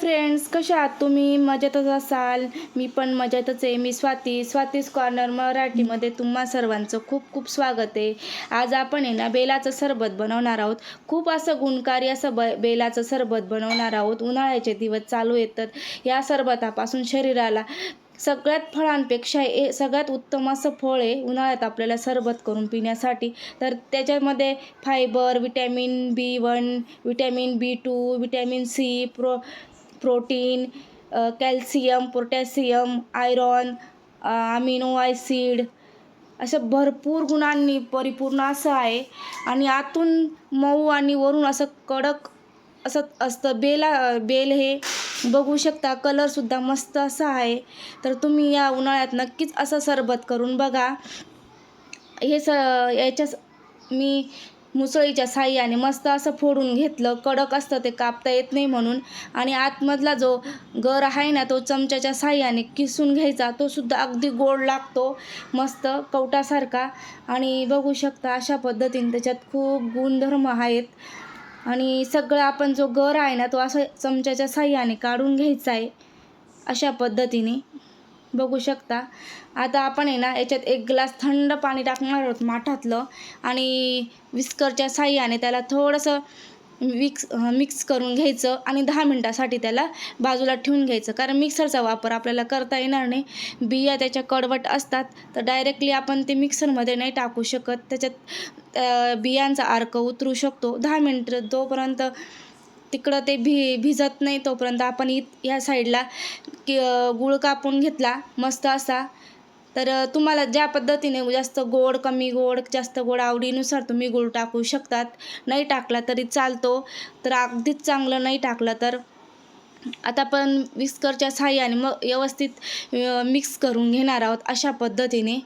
Friends कशा आहात तुम्ही? मजेतच असाल? मी पण मजेतच आहे. मी स्वाती स्वातीस कॉर्नर मराठीमध्ये तुम्हा सर्वांचं खूप खूप स्वागत आहे. आज आपण आहे ना बेलाचं सरबत बनवणार आहोत. खूप असं गुणकारी असं ब बेलाचं सरबत बनवणार आहोत. उन्हाळ्याचे दिवस चालू येतात. या सरबतापासून शरीराला सगळ्यात फळांपेक्षा ए सगळ्यात उत्तम असं फळ आहे उन्हाळ्यात आपल्याला सरबत करून पिण्यासाठी. तर त्याच्यामध्ये fibre vitamin B one vitamin B two vitamin C pro protein calcium potassium iron amino acid असं भरपूर गुणांनी परिपूर्ण असं आहे. आणि आतून मऊ आणि वरून असं कडक असं असतं बेला बेल हे बघू शकता. कलरसुद्धा मस्त असा आहे. तर तुम्ही या उन्हाळ्यात नक्कीच असं सरबत करून बघा. हे स याच्या मी मुसळीच्या साह्याने मस्त असं फोडून घेतलं. कडक असतं ते कापता येत नाही म्हणून. आणि आतमधला जो गर आहे ना तो चमच्याच्या साह्याने किसून घ्यायचा. तो सुद्धा अगदी गोड लागतो. मस्त कवटासारखा. आणि बघू शकता अशा पद्धतीने त्याच्यात खूप गुणधर्म आहेत. आणि सगळं आपण जो गर आहे ना तो असं चमच्याच्या साह्याने काढून घ्यायचा आहे. अशा पद्धतीने. बघू शकता. आता आपण आहे ना याच्यात एक ग्लास थंड पाणी टाकणार आहोत माठातलं आणि विस्करच्या साह्याने त्याला थोडंसं मिक्स मिक्स करून घ्यायचं आणि दहा मिनटासाठी त्याला बाजूला ठेवून घ्यायचं. कारण मिक्सरचा वापर आपल्याला करता येणार नाही. बिया त्याच्या कडवट असतात तर डायरेक्टली आपण ते मिक्सरमध्ये नाही टाकू शकत. त्याच्यात बियांचा अर्क उतरू शकतो. दहा मिनटं तोपर्यंत तिकडं ते भि भिजत नाही तोपर्यंत आपण इत ह्या साईडला की गुळ कापून घेतला मस्त असा. तर तुम्हाला ज्या पद्धतीने जास्त गोड कमी गोड जास्त गोड आवडीनुसार तुम्ही गुळ टाकू शकतात. नाही टाकला तरी चालतो. तर अगदीच चांगलं नाही टाकलं तर आता आपण विस्करच्या साह्याने मग व्यवस्थित मिक्स करून घेणार आहोत अशा पद्धतीने.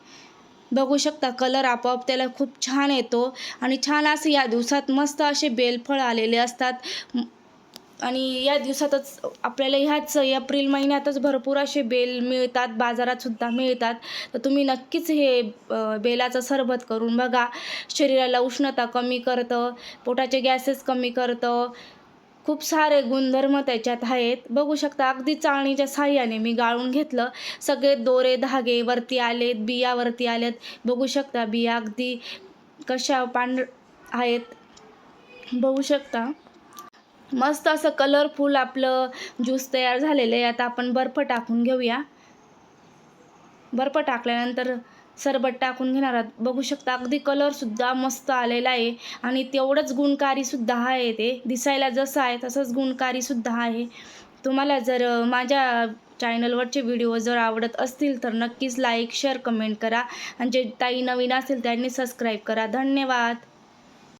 बघू शकता कलर आपोआप त्याला खूप छान येतो आणि छान असं या दिवसात मस्त असे बेलफळ आलेले असतात. आणि या दिवसातच आपल्याला ह्याच एप्रिल महिन्यातच भरपूर असे बेल मिळतात बाजारात सुद्धा मिळतात. तर तुम्ही नक्कीच हे बेलाचं सरबत करून बघा. शरीराला उष्णता कमी करतं पोटाचे गॅसेस कमी करतं. खूप सारे गुणधर्म त्याच्यात आहेत. बघू शकता अगदी चाळणीच्या साह्याने मी गाळून घेतलं. सगळे दोरे धागे वरती आलेत बिया वरती आलेत बघू शकता बिया अगदी कशा पांढ आहेत. बघू शकता. मस्त असं कलरफुल आपलं ज्यूस तयार झालेलं आहे. आता आपण बर्फ टाकून घेऊया. बर्फ टाकल्यानंतर सरबत टाकून घेणार आहात. बघू शकता अगदी कलरसुद्धा मस्त आलेला आहे. आणि तेवढंच गुणकारीसुद्धा आहे ते. दिसायला जसं आहे तसंच गुणकारीसुद्धा आहे. तुम्हाला जर माझ्या चॅनलवरचे व्हिडिओ जर आवडत असतील तर नक्कीच लाईक शेअर कमेंट करा. आणि जे ताई नवीन असेल त्यांनी सबस्क्राईब करा. धन्यवाद!